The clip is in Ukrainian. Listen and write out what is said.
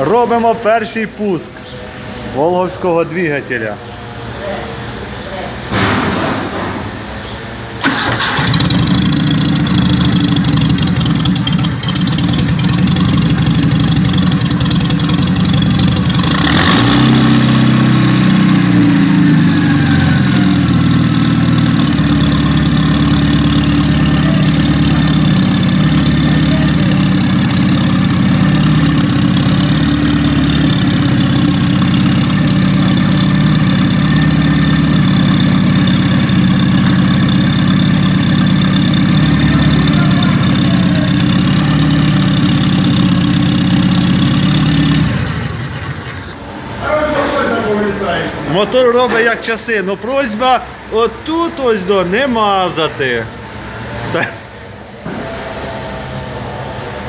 Робимо перший пуск Волговського двигателя. Мотор робить як часи, ну просьба отут ось до не мазати.